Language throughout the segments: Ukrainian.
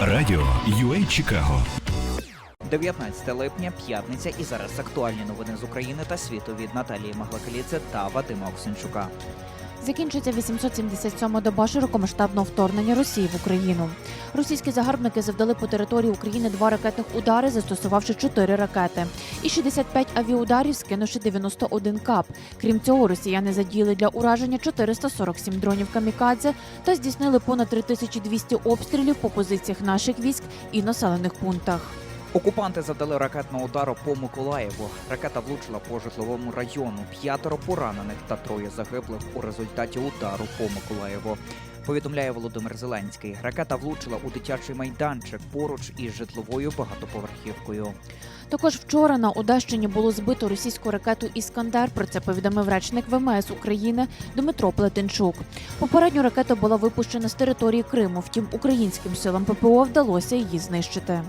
Радіо UA Чикаго 19 липня, п'ятниця, і зараз актуальні новини з України та світу від Наталії Маглакаліце та Вадима Оксенчука. Закінчується 877-ма доба широкомасштабного вторгнення Росії в Україну. Російські загарбники завдали по території України два ракетних удари, застосувавши чотири ракети, і 65 авіаударів, скинувши 91 кап. Крім цього, росіяни задіяли для ураження 447 дронів камікадзе та здійснили понад 3200 обстрілів по позиціях наших військ і населених пунктах. Окупанти завдали ракетного удару по Миколаєву. Ракета влучила по житловому району. П'ятеро поранених та троє загиблих у результаті удару по Миколаєву. Повідомляє Володимир Зеленський. Ракета влучила у дитячий майданчик поруч із житловою багатоповерхівкою. Також вчора на Одещині було збито російську ракету Іскандер. Про це повідомив речник ВМС України Дмитро Плетенчук. Попередньо ракета була випущена з території Криму. Втім, українським силам ППО вдалося її знищити.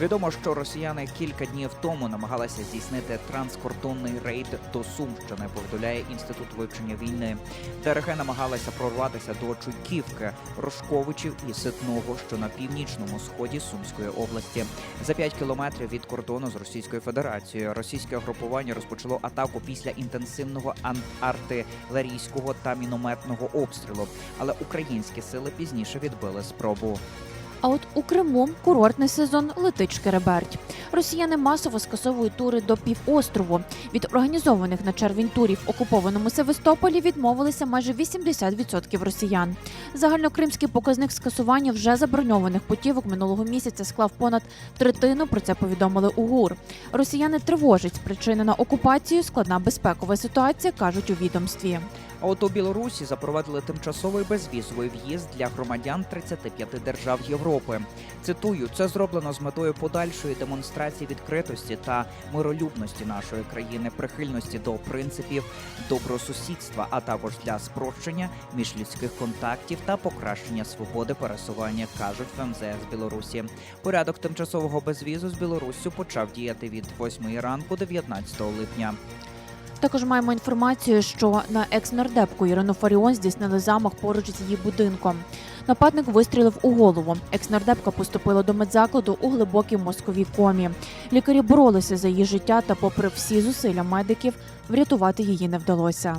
Відомо, що росіяни кілька днів тому намагалися здійснити транскордонний рейд до Сумщини. Повідомляє інститут вивчення війни. ДРГ намагалася прорватися до Чуйківки, Рожковичів і Ситного, що на північному сході Сумської області. За 5 кілометрів від кордону з Російською Федерацією російське групування розпочало атаку після інтенсивного артилерійського та мінометного обстрілу. Але українські сили пізніше відбили спробу. А от у Криму курортний сезон летить шкереберть. Росіяни масово скасовують тури до півострову. Від організованих на червень турів окупованому Севастополі відмовилися майже 80% росіян. Загальнокримський показник скасування вже заброньованих путівок минулого місяця склав понад третину. Про це повідомили у ГУР. Росіяни тривожать спричинена окупацією складна безпекова ситуація, кажуть у відомстві. А от у Білорусі запровадили тимчасовий безвізовий в'їзд для громадян 35 держав Європи. Цитую, це зроблено з метою подальшої демонстрації відкритості та миролюбності нашої країни, прихильності до принципів добросусідства, а також для спрощення міжлюдських контактів та покращення свободи пересування, кажуть в МЗС Білорусі. Порядок тимчасового безвізу з Білоруссю почав діяти від 8 ранку 19 липня. Також маємо інформацію, що на екс-нардепку Ірину Фаріон здійснили замах поруч з її будинком. Нападник вистрілив у голову. Екс-нардепка поступила до медзакладу у глибокій мозковій комі. Лікарі боролися за її життя, та, попри всі зусилля медиків, врятувати її не вдалося.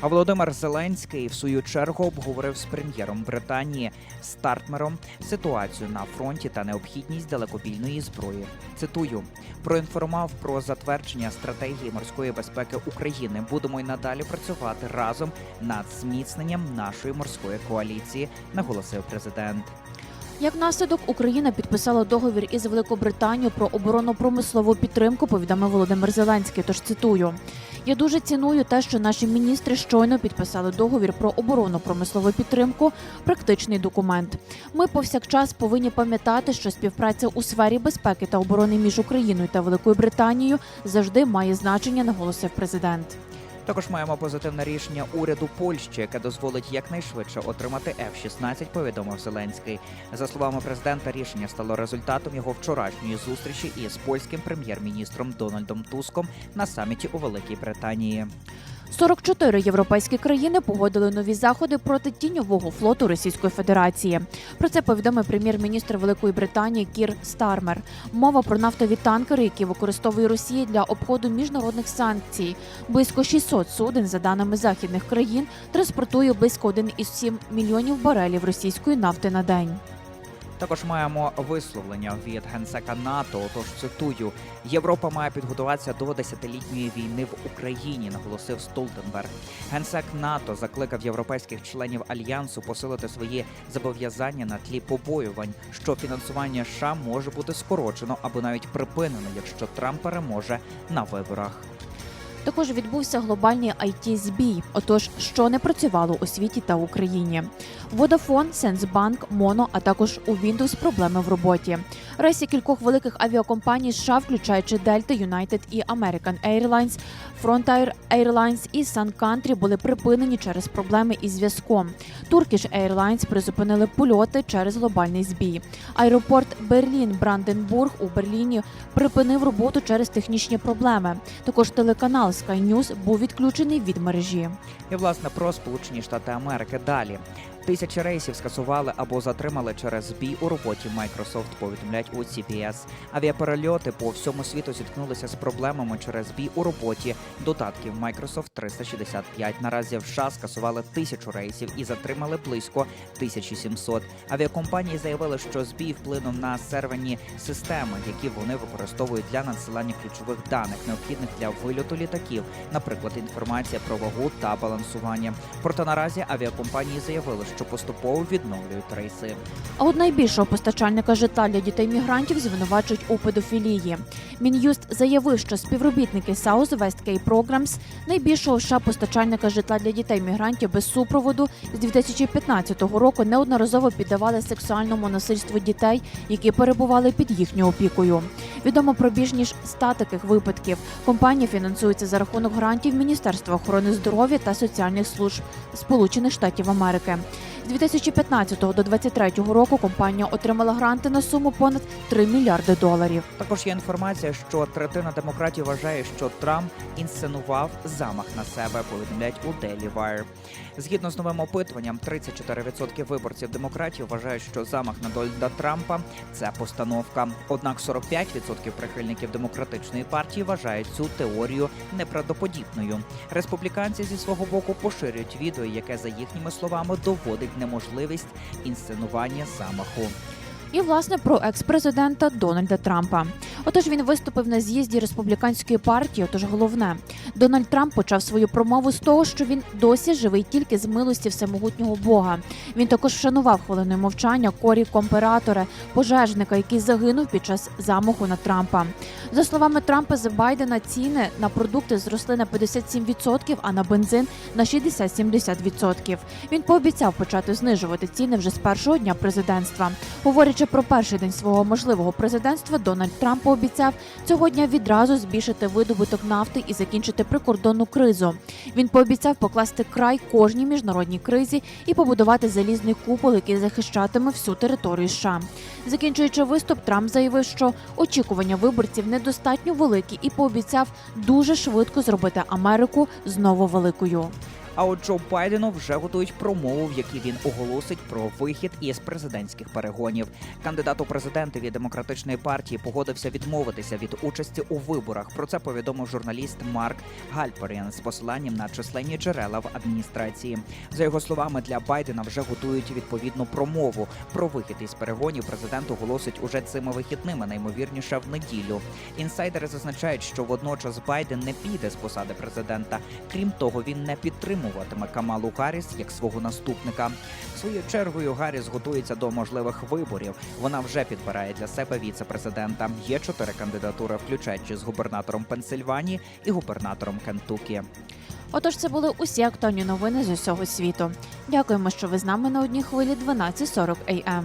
А Володимир Зеленський в свою чергу обговорив з прем'єром Британії Стартмером ситуацію на фронті та необхідність далекобійної зброї. Цитую: проінформував про затвердження стратегії морської безпеки України. Будемо й надалі працювати разом над зміцненням нашої морської коаліції, наголосив президент. Як наслідок, Україна підписала договір із Великобританією про оборонно-промислову підтримку. Повідомив Володимир Зеленський. Тож цитую. Я дуже ціную те, що наші міністри щойно підписали договір про оборонну промислову підтримку. Практичний документ. Ми повсякчас повинні пам'ятати, що співпраця у сфері безпеки та оборони між Україною та Великою Британією завжди має значення, наголосив президент. Також маємо позитивне рішення уряду Польщі, яке дозволить якнайшвидше отримати F-16, повідомив Зеленський. За словами президента, рішення стало результатом його вчорашньої зустрічі із польським прем'єр-міністром Дональдом Туском на саміті у Великій Британії. 44 європейські країни погодили нові заходи проти тіньового флоту Російської Федерації. Про це повідомив прем'єр-міністр Великої Британії Кір Стармер. Мова про нафтові танкери, які використовує Росія для обходу міжнародних санкцій. Близько 600 суден, за даними західних країн, транспортує близько 1,7 мільйонів барелів російської нафти на день. Також маємо висловлення від генсека НАТО. Отож цитую: Європа має підготуватися до десятилітньої війни в Україні, наголосив Столтенберг. Генсек НАТО закликав європейських членів альянсу посилити свої зобов'язання на тлі побоювань, що фінансування США може бути скорочено або навіть припинено, якщо Трамп переможе на виборах. Також відбувся глобальний it збій Отож, що не працювало у світі та Україні. Vodafone, Сенсбанк, Моно, а також у Windows проблеми в роботі. Рейси кількох великих авіакомпаній США, включаючи Delta, United і American Airlines, Frontier Airlines і Sun Country були припинені через проблеми із зв'язком. Turkish Airlines призупинили польоти через глобальний збій. Аеропорт Берлін Бранденбург у Берліні припинив роботу через технічні проблеми. Також телеканал Sky News був відключений від мережі. І власне про Сполучені Штати Америки далі. Тисячі рейсів скасували або затримали через збій у роботі Microsoft, повідомляють у CBS. Авіаперельоти по всьому світу зіткнулися з проблемами через збій у роботі додатків Microsoft 365. Наразі в США скасували тисячу рейсів і затримали близько 1700. Авіакомпанії заявили, що збій вплинув на серверні системи, які вони використовують для надсилання ключових даних, необхідних для вильоту літаків, наприклад, інформація про вагу та балансування. Проте наразі авіакомпанії заявили, що поступово відновлюють рейси. А от найбільшого постачальника житла для дітей мігрантів звинувачують у педофілії. Мін'юст заявив, що співробітники South West K Programs, найбільшого в США постачальника житла для дітей мігрантів без супроводу, з 2015 року неодноразово піддавали сексуальному насильству дітей, які перебували під їхньою опікою. Відомо про більш ніж 100 таких випадків. Компанія фінансується за рахунок грантів Міністерства охорони здоров'я та соціальних служб Сполучених Штатів Америки. З 2015 до 2023 року компанія отримала гранти на суму понад 3 мільярди доларів. Також є інформація, що третина демократів вважає, що Трамп інсценував замах на себе. Повідомляють у Daily Wire. Згідно з новим опитуванням, 34% виборців демократів вважають, що замах на Дональда Трампа це постановка. Однак 45% прихильників демократичної партії вважають цю теорію неправдоподібною. Республіканці зі свого боку поширюють відео, яке за їхніми словами доводить неможливість інсценування замаху. І власне про екс-президента Дональда Трампа. Отож він виступив на з'їзді республіканської партії. Отож, головне, Дональд Трамп почав свою промову з того, що він досі живий тільки з милості всемогутнього Бога. Він також вшанував хвилиною мовчання корі комператора, пожежника, який загинув під час замаху на Трампа. За словами Трампа, з Байдена ціни на продукти зросли на 57%, а на бензин на 60-70%. Він пообіцяв почати знижувати ціни вже з першого дня президентства. Говорячи про перший день свого можливого президентства, Дональд Трамп пообіцяв цього дня відразу збільшити видобуток нафти і закінчити прикордонну кризу. Він пообіцяв покласти край кожній міжнародній кризі і побудувати залізний купол, який захищатиме всю територію США. Закінчуючи виступ, Трамп заявив, що очікування виборців недостатньо великі, і пообіцяв дуже швидко зробити Америку знову великою. А от Джо Байдену вже готують промову, в якій він оголосить про вихід із президентських перегонів. Кандидат у президенти від демократичної партії погодився відмовитися від участі у виборах. Про це повідомив журналіст Марк Гальперіан з посиланням на численні джерела в адміністрації. За його словами, для Байдена вже готують відповідну промову. Про вихід із перегонів президент оголосить уже цими вихідними, наймовірніше в неділю. Інсайдери зазначають, що водночас Байден не піде з посади президента. Крім того, він не підтримуватиме Камалу Гарріс як свого наступника. Своєю чергою Гарріс готується до можливих виборів. Вона вже підбирає для себе віце-президента. Є чотири кандидатури, включаючи з губернатором Пенсильванії і губернатором Кентукі. Отож, це були усі актуальні новини з усього світу. Дякуємо, що ви з нами на одній хвилі 12.40 AM.